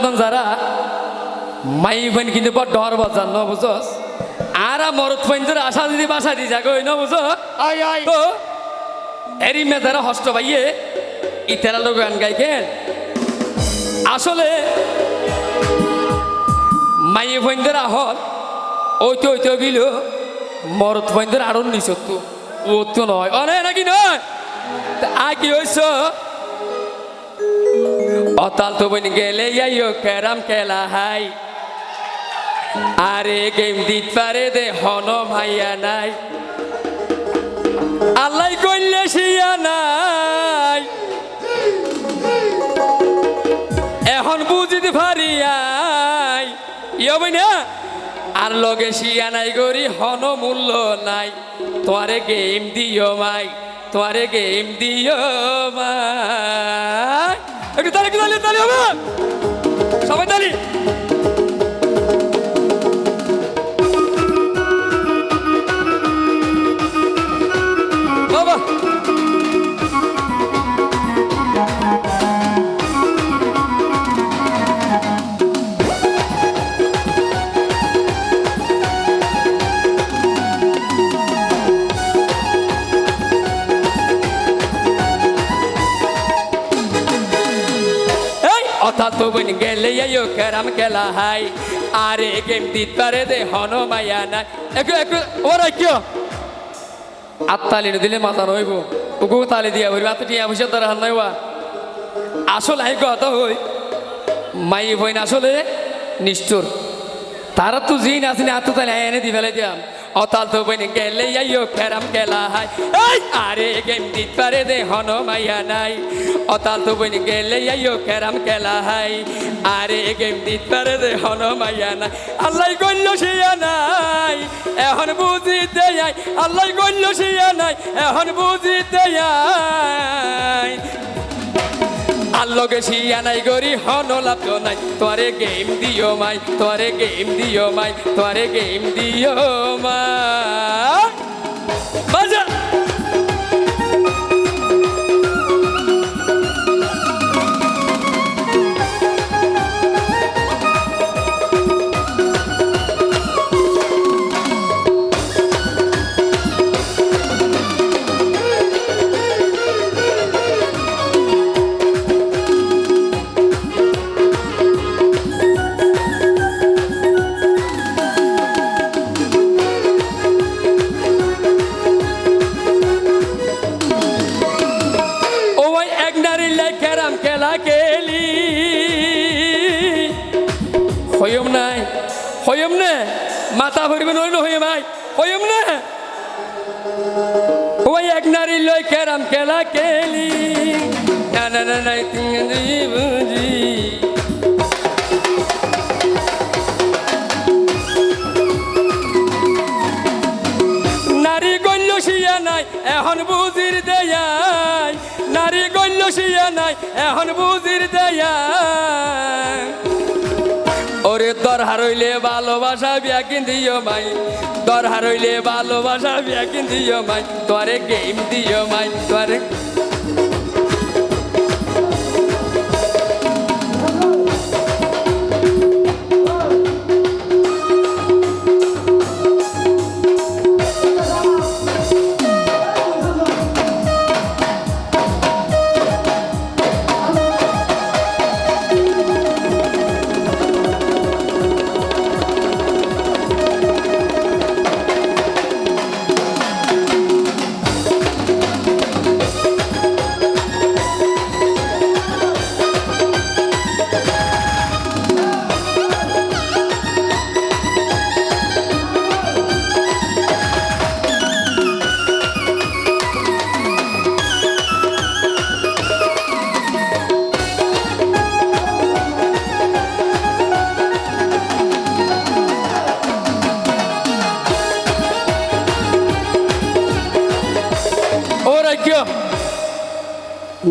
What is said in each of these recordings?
মতন যারা মাই ফাইন কিন্তু বড় ডর বাজার ন বুঝস? আর মরত ফাইন ধরে আশা দিদি বাসা দি যাগো ন বুঝ তো এরি মেধারা হষ্ট ভাইয়ে ইতারা লোক গান গাইকেন আসলে মাই মাইয়ে ফাইনদের আহল ওইতে ওইতে গিল মরত ফাইনদের আরও নিচত ও তো নয়। অনে নাকি নয়? তা আ কি হইছ অতাল তো বইন গেলে যাইও ক্যারাম খেলা হাই। আরে গেম দিত পারে দে হন ভাইয়া নাই। আল্লাহ কইলে শিয়া নাই। এখন বুঝিতে পারি আই। ইয়বই না আর লগে শিয়া নাই গরি হন মূল্য নাই। তোমারে গেম দিও মাই, তোমারে গেম দিও মাই। একটু তালি একটু তালি? তালি হবে? সবাই তালি? তো বইন গেলে আইও ক্যারাম খেলা হাই। আরে গেম দিত দে হন মায়া নাই। একটু একটু ওরা কিয়? আত্মালি দিলে মাথা নইব ওগো তালি দিয়া বলবি আত্মা টিয়া পয়সা তার হাল নাইবা। আসলে আই কথা হই। মাই বইন আসলে নিষ্ঠুর। তারা তো জিন আসেনি আত্ম তালি এনে দি ফেলাই দিয়াম অতাল তো বইন গেলে আইও ক্যারাম খেলা হাই। এই, আরে গেম দিত পারে দে, হন মাইয়া নাই। অতাল তো বইন গেলে আইও ক্যারাম খেলা হাই। আরে গেম দিত পারে দে, হন মাইয়া নাই। আল্লাহ গল্য শিয়া নাই, এখন বুঝিতে আই। আল্লাহ গল্য শিয়া নাই, এখন বুঝিতে আই। আল্লগে শিয়া নাই গরি হন লাভ নাই। তোরে গেম দিও মাই তোরে গেম দিও মাই তোরে গেম দিও মাই। খেলা খেলি। হইম নাই হইম নে। মাথা ভরবেন ওই হইম ভাই হইম নে? ও ভাই এক নারী লই কেরাম খেলা খেলি। না না না না বুঝি নারী গল্য শিয়া নাই, এখন বুজির দেয়াই শিয়া নাই, এখন বুঝির দেয়া। ওরে দর হারইলে ভালোবাসা বিয়া দিও মাই দর হারইলে ভালোবাসা বিয়া দিও মাই তোরে গেম দিও মাই তোরে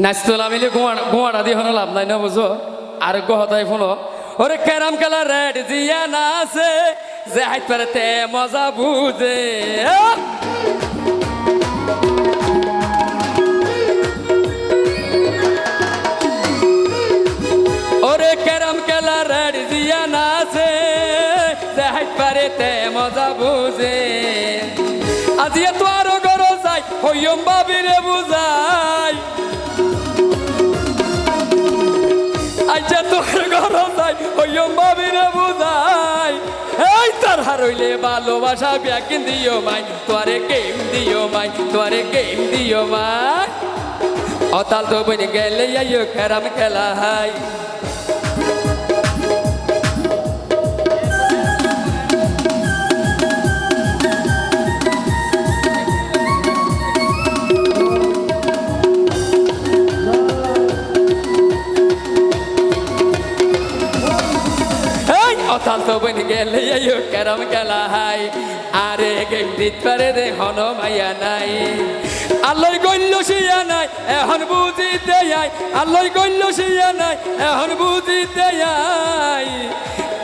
নাচতলা মিলে গোয়াটা দিয়ে হনো লাভ নাই না বুঝো? আর গহতাই ফোনো। ওরে ক্যারাম খেলা রেড জিয়া না আছে, যে হাইত পারে তে মজা বুঝে। ওরে ক্যারাম খেলা রেড দিয়া নাচে দেখাই পারে তে মজা বুঝে। আজিয়ে তো আরও গর যাই, হইয়ম বাবিরে বুঝাই। আইজা তোর গরম নাই ওই বাবিরে বুঝাই। এই তার হারইলে ভালোবাসা ব্যাকিন দিও মাই তোরে গেম দিও মাই তোরে গেম দিও মাই। অতাল তো বনে গেলে আইও খেরাম খেলা হাই বনে গেলে খেরাম খেলা হাই। আরে গেম দিত পারে রে হন মাইয়া নাই। আল্লই গল্য সিয়া নাই, এখন বুঝিতে আই। আল্লই গল্য সিয়া নাই, এখন বুঝিতে আই।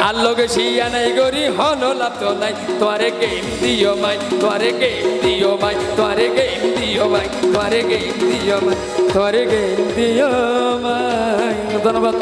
আল্লগে সিয়া নাই, গরি হন লাভ তো নাই। তোরে গেম দিও মাই তোরে গেম দিও মাই তোরে গেম দিও মাই তোরে গেম দিও মাই তোরে গেম দিও মাই। ধন্যবাদ।